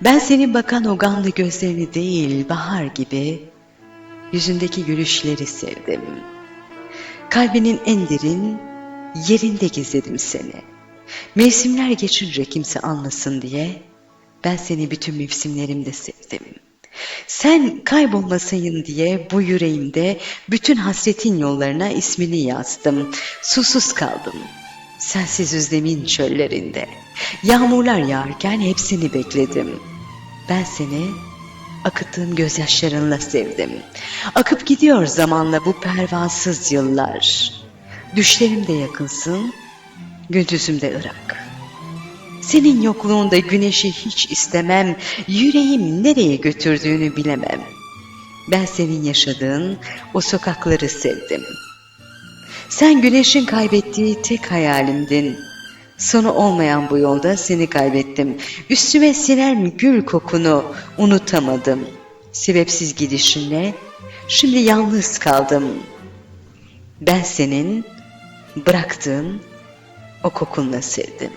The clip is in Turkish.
Ben senin bakan o gamlı gözlerini değil, bahar gibi yüzündeki gülüşleri sevdim. Kalbinin en derin yerinde gizledim seni. Mevsimler geçince kimse anlasın diye ben seni bütün mevsimlerimde sevdim. Sen kaybolmasayın diye bu yüreğimde bütün hasretin yollarına ismini yazdım. Susuz kaldım. Sensiz özlemin çöllerinde. Yağmurlar yağarken hepsini bekledim. Ben seni akıttığım gözyaşlarınla sevdim. Akıp gidiyor zamanla bu pervasız yıllar. Düşlerimde yakınsın, gündüzümde ırak. Senin yokluğunda güneşi hiç istemem, yüreğim nereye götürdüğünü bilemem. Ben senin yaşadığın o sokakları sevdim. Sen güneşin kaybettiği tek hayalimdin. Sonu olmayan bu yolda seni kaybettim. Üstüme sinen gül kokunu unutamadım. Sebepsiz gidişinle şimdi yalnız kaldım. Ben senin bıraktığın o kokunla sevdim.